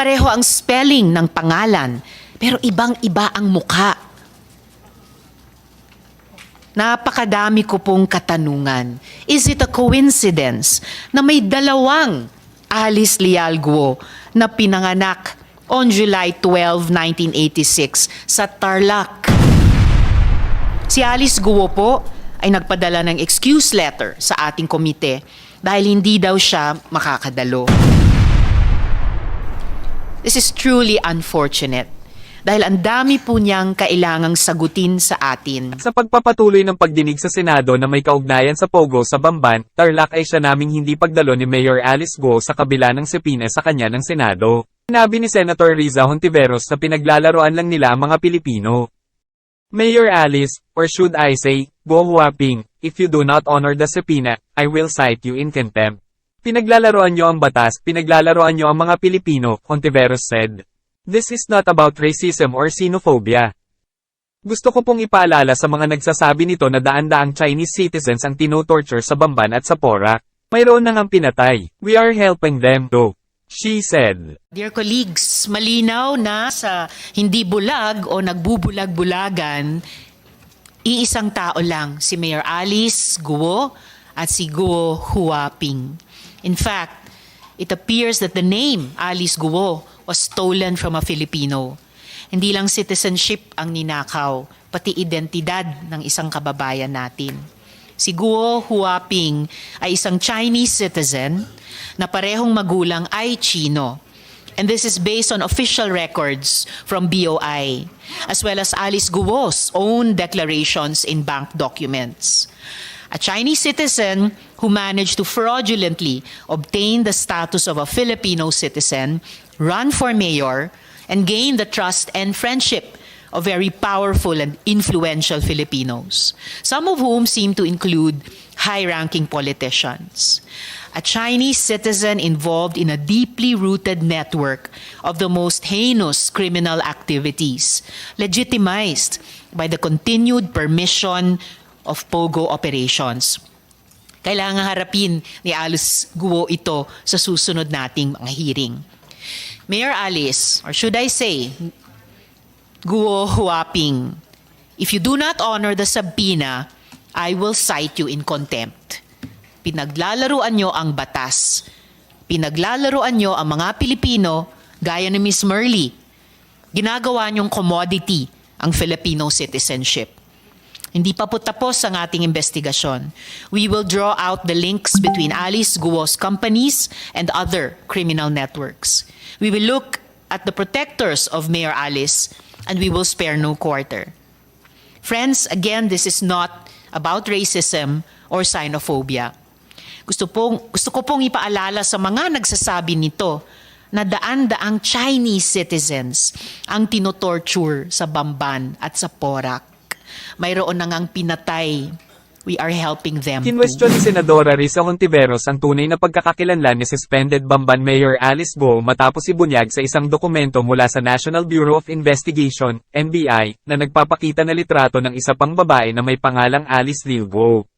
Pareho ang spelling ng pangalan, pero ibang-iba ang mukha. Napakadami ko pong katanungan. Is it a coincidence na may dalawang Alice Lial Guo na pinanganak on July 12, 1986 sa Tarlac? Si Alice Guo po ay nagpadala ng excuse letter sa ating komite dahil hindi daw siya makakadalo. This is truly unfortunate dahil ang dami po niyang kailangang sagutin sa atin. Sa pagpapatuloy ng pagdinig sa Senado na may kaugnayan sa Pogo sa Bamban, Tarlac ay siya naming hindi pagdalo ni Mayor Alice Go sa kabila ng sepina sa kanya ng Senado. Sinabi ni Senator Riza Hontiveros na pinaglalaroan lang nila ang mga Pilipino. Mayor Alice, or should I say, Go Huaping, if you do not honor the subpoena, I will cite you in contempt. Pinaglalaroan niyo ang batas, pinaglalaroan niyo ang mga Pilipino, Hontiveros said. This is not about racism or xenophobia. Gusto ko pong ipaalala sa mga nagsasabi nito na daan-daang Chinese citizens ang tinotorture sa Bamban at sa Porac. Mayroon nang ang pinatay. We are helping them though. She said. Dear colleagues, malinaw na sa hindi bulag o nagbubulag-bulagan, iisang tao lang, si Mayor Alice Guo at si Guo Huaping. In fact, it appears that the name Alice Guo was stolen from a Filipino. Hindi lang citizenship ang ninakaw, pati identidad ng isang kababayan natin. Si Guo Huaping ay isang Chinese citizen na parehong magulang ay Chino. And this is based on official records from BOI, as well as Alice Guo's own declarations in bank documents. A Chinese citizen who managed to fraudulently obtain the status of a Filipino citizen, run for mayor, and gain the trust and friendship of very powerful and influential Filipinos, some of whom seem to include high ranking politicians. A Chinese citizen involved in a deeply rooted network of the most heinous criminal activities, legitimized by the continued permission of POGO operations. Kailangan harapin ni Alice Guo ito sa susunod nating mga hearing. Mayor Alice, or should I say, Guo Huaping, if you do not honor the subpoena, I will cite you in contempt. Pinaglalaruan nyo ang batas. Pinaglalaruan nyo ang mga Pilipino gaya ni Miss Merly. Ginagawa nyong commodity ang Filipino citizenship. Hindi pa po tapos ang ating investigasyon. We will draw out the links between Alice Guo's companies and other criminal networks. We will look at the protectors of Mayor Alice and we will spare no quarter. Friends, again, this is not about racism or xenophobia. Gusto, pong, gusto ko pong ipaalala sa mga nagsasabi nito na daan-daang Chinese citizens ang tinotorture sa Bamban at sa Porac. Mayroon na ngang pinatay. We are helping them. Kinwestiyon ni Senadora Risa Hontiveros ang tunay na pagkakakilanlan ni suspended Bamban Mayor Alice Go matapos ibunyag sa isang dokumento mula sa National Bureau of Investigation, NBI, na nagpapakita na litrato ng isa pang babae na may pangalang Alice Lil Go.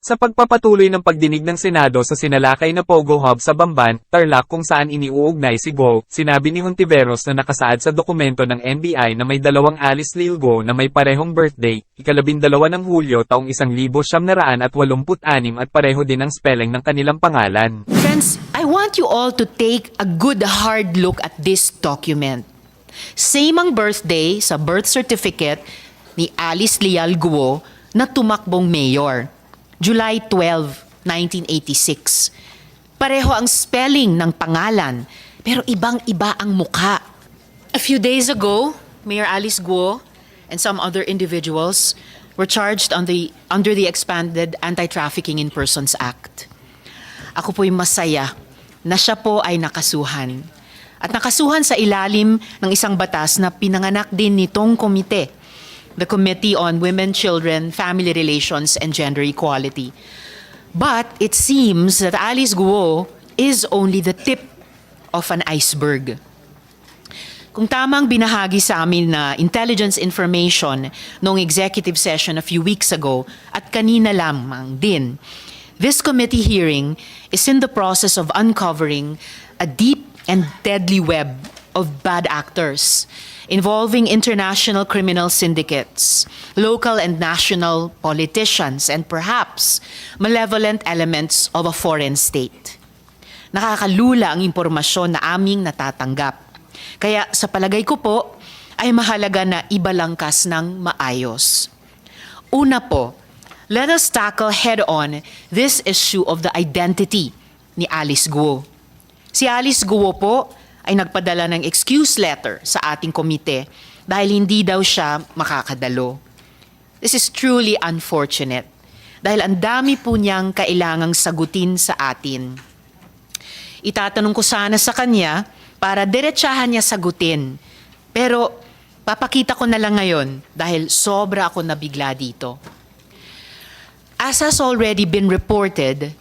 Sa pagpapatuloy ng pagdinig ng Senado sa sinalakay na Pogo Hub sa Bamban, Tarlac kung saan iniuugnay si Go, sinabi ni Hontiveros na nakasaad sa dokumento ng NBI na may dalawang Alice Lil Go na may parehong birthday, ikalabindalawa ng Hulyo taong 1986 at pareho din ang spelling ng kanilang pangalan. Friends, I want you all to take a good hard look at this document. Same ang birthday sa birth certificate ni Alice Lial Guo na tumakbong mayor. July 12, 1986. Pareho ang spelling ng pangalan, pero ibang-iba ang mukha. A few days ago, Mayor Alice Guo and some other individuals were charged on the, under the expanded Anti-Trafficking in Persons Act. Ako po'y masaya na siya po ay nakasuhan. At nakasuhan sa ilalim ng isang batas na pinanganak din nitong komite, the Committee on Women, Children, Family Relations, and Gender Equality. But it seems that Alice Guo is only the tip of an iceberg. Kung tamang binahagi sa amin na intelligence information noong executive session a few weeks ago at kanina lamang din, this committee hearing is in the process of uncovering a deep and deadly web of bad actors involving international criminal syndicates, local and national politicians, and perhaps malevolent elements of a foreign state. Nakakalula ang impormasyon na aming natatanggap. Kaya sa palagay ko po, ay mahalaga na ibalangkas ng maayos. Una po, let us tackle head-on this issue of the identity ni Alice Guo. Si Alice Guo po ay nagpadala ng excuse letter sa ating komite dahil hindi daw siya makakadalo. This is truly unfortunate dahil ang dami po niyang kailangang sagutin sa atin. Itatanong ko sana sa kanya para diretsahan niya sagutin. Pero papakita ko na lang ngayon dahil sobra ako nabigla dito. As has already been reported,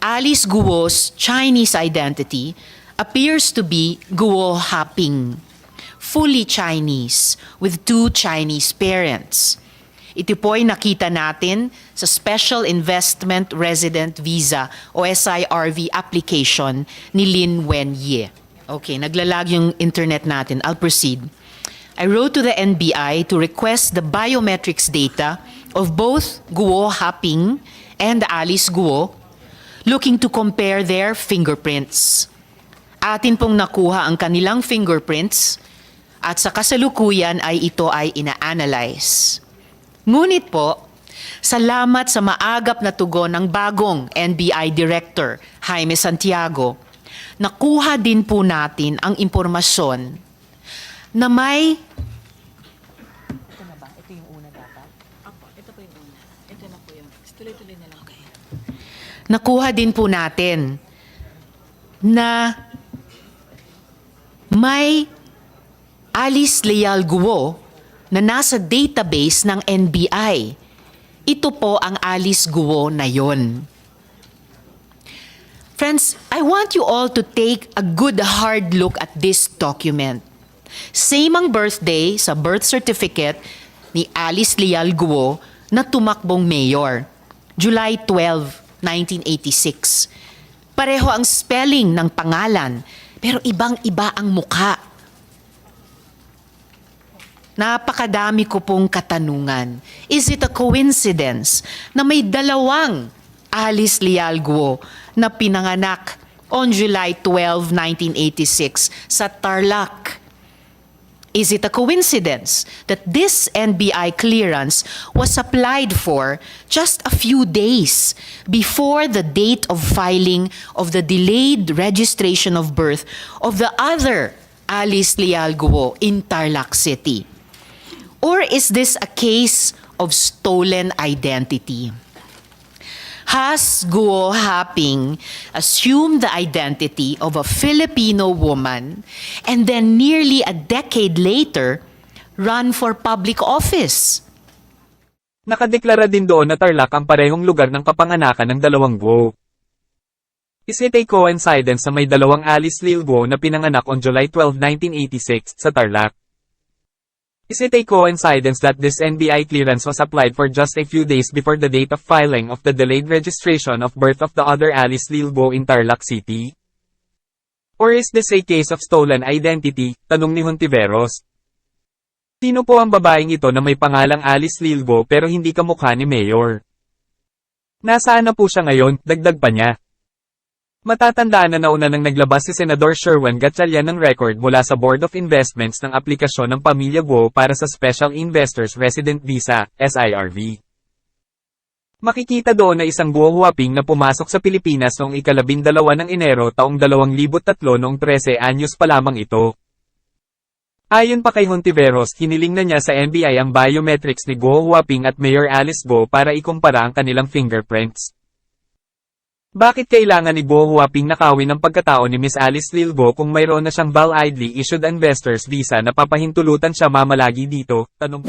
Alice Guo's Chinese identity appears to be Guo Haping, fully Chinese with two Chinese parents. Ito po nakita natin sa Special Investment Resident Visa o SIRV application ni Lin Wen Ye. Okay, naglalag yung internet natin. I'll proceed. I wrote to the NBI to request the biometrics data of both Guo Haping and Alice Guo, looking to compare their fingerprints. Atin pong nakuha ang kanilang fingerprints at sa kasalukuyan ay ito ay ina-analyze. Ngunit po, salamat sa maagap na tugon ng bagong NBI Director, Jaime Santiago, nakuha din po natin ang impormasyon na may... Ito na ba? Ito yung una dapat? Apo, ito po yung una. Ito na po yung, tuloy-tuloy na lang. Okay. Nakuha din po natin na may Alice Leal Guo na nasa database ng NBI. Ito po ang Alice Guo na yon. Friends, I want you all to take a good hard look at this document. Same ang birthday sa birth certificate ni Alice Leal Guo na tumakbong mayor. July 12, 1986. Pareho ang spelling ng pangalan, pero ibang-iba ang mukha. Napakadami ko pong katanungan. Is it a coincidence na may dalawang Alice Leal Guo na pinanganak on July 12, 1986 sa Tarlac? Is it a coincidence that this NBI clearance was applied for just a few days before the date of filing of the delayed registration of birth of the other Alice Leal Guo in Tarlac City? Or is this a case of stolen identity? Has Guo Haping assumed the identity of a Filipino woman and then nearly a decade later run for public office? Nakadeklara din doon na Tarlac ang parehong lugar ng kapanganakan ng dalawang Guo. Is it a coincidence na may dalawang Alice Lil Guo na pinanganak on July 12, 1986 sa Tarlac? Is it a coincidence that this NBI clearance was applied for just a few days before the date of filing of the delayed registration of birth of the other Alice Lil Guo in Tarlac City? Or is this a case of stolen identity? Tanong ni Hontiveros. Sino po ang babaeng ito na may pangalang Alice Lilbo pero hindi kamukha ni Mayor? Nasaan na po siya ngayon, dagdag pa niya. Matatandaan na nauna nang naglabas si Senador Sherwin Gatchalian ng record mula sa Board of Investments ng aplikasyon ng Pamilya Guo para sa Special Investors Resident Visa, SIRV. Makikita doon na isang Guo Huaping na pumasok sa Pilipinas noong ikalabindalawa ng Enero taong 2003 noong 13 anyos pa lamang ito. Ayon pa kay Hontiveros, hiniling na niya sa NBI ang biometrics ni Guo Huaping at Mayor Alice Guo para ikumpara ang kanilang fingerprints. Bakit kailangan ni Guo Huaping nakawin ang pagkatao ni Miss Alice Lilbo kung mayroon na siyang validly issued investors visa na papahintulutan siya mamalagi dito? Tanong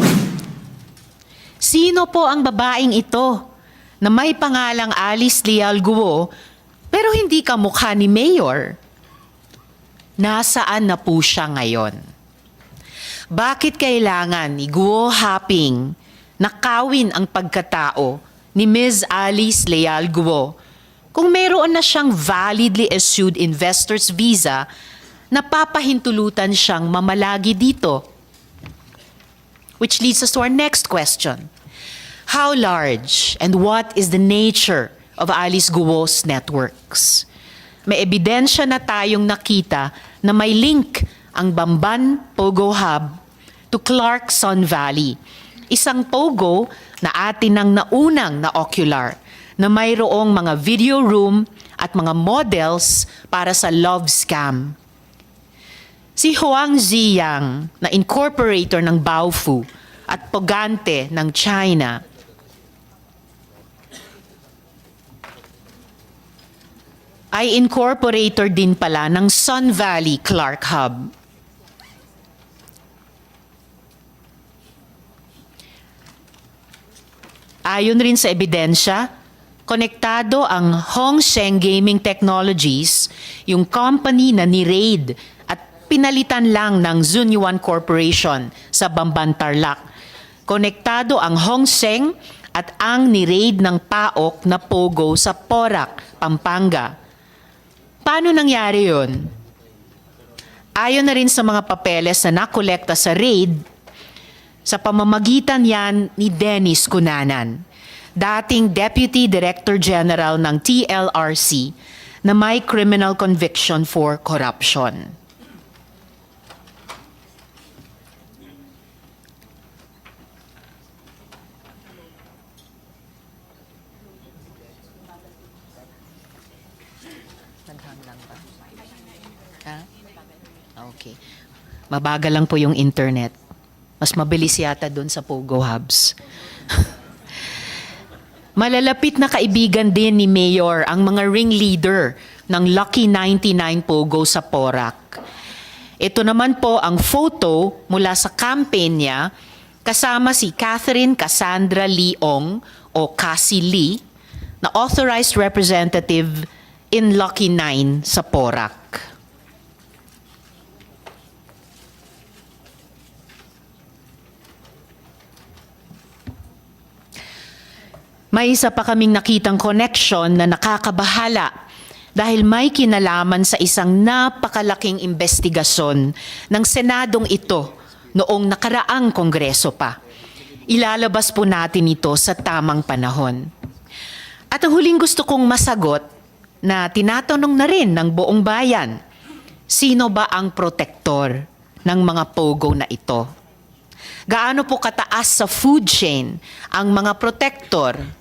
Sino po ang babaeng ito na may pangalang Alice Leal Guo pero hindi kamukha ni Mayor? Nasaan na po siya ngayon? Bakit kailangan ni Guo Haping nakawin ang pagkatao ni Ms. Alice Leal Guo kung mayroon na siyang validly issued investor's visa napapahintulutan siyang mamalagi dito. Which leads us to our next question. How large and what is the nature of Alice Guo's networks? May ebidensya na tayong nakita na may link ang Bamban Pogo Hub to Clarkson Valley. Isang pogo na atin ang naunang na ocular na mayroong mga video room at mga models para sa love scam. Si Huang Ziyang na incorporator ng Baofu at Pogante ng China ay incorporator din pala ng Sun Valley Clark Hub. Ayon rin sa ebidensya, konektado ang Hongsheng Gaming Technologies, yung company na ni-raid at pinalitan lang ng Zunyuan Corporation sa Bamban Tarlac. Konektado ang Hongsheng at ang ni-raid ng PAOK na Pogo sa Porac, Pampanga. Paano nangyari yun? Ayon na rin sa mga papeles na nakolekta sa raid, sa pamamagitan yan ni Dennis Cunanan, dating Deputy Director General ng TLRC na may criminal conviction for corruption. Ha? Okay. Mabagal lang po yung internet. Mas mabilis yata doon sa Pogo Hubs. Malalapit na kaibigan din ni Mayor ang mga ringleader ng Lucky 99 Pogo sa Porac. Ito naman po ang photo mula sa campaign niya kasama si Catherine Cassandra Leong o Cassie Lee na authorized representative in Lucky 9 sa Porac. May isa pa kaming nakitang connection na nakakabahala dahil may kinalaman sa isang napakalaking investigasyon ng Senadong ito noong nakaraang kongreso pa. Ilalabas po natin ito sa tamang panahon. At ang huling gusto kong masagot na tinatanong na rin ng buong bayan, sino ba ang protektor ng mga pogo na ito? Gaano po kataas sa food chain ang mga protector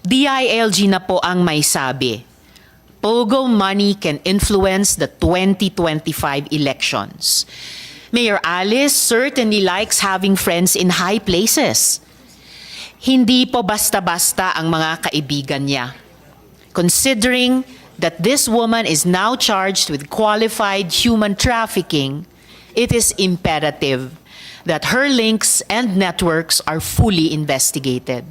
DILG na po ang may sabi. Pogo money can influence the 2025 elections. Mayor Alice certainly likes having friends in high places. Hindi po basta-basta ang mga kaibigan niya. Considering that this woman is now charged with qualified human trafficking, it is imperative that her links and networks are fully investigated.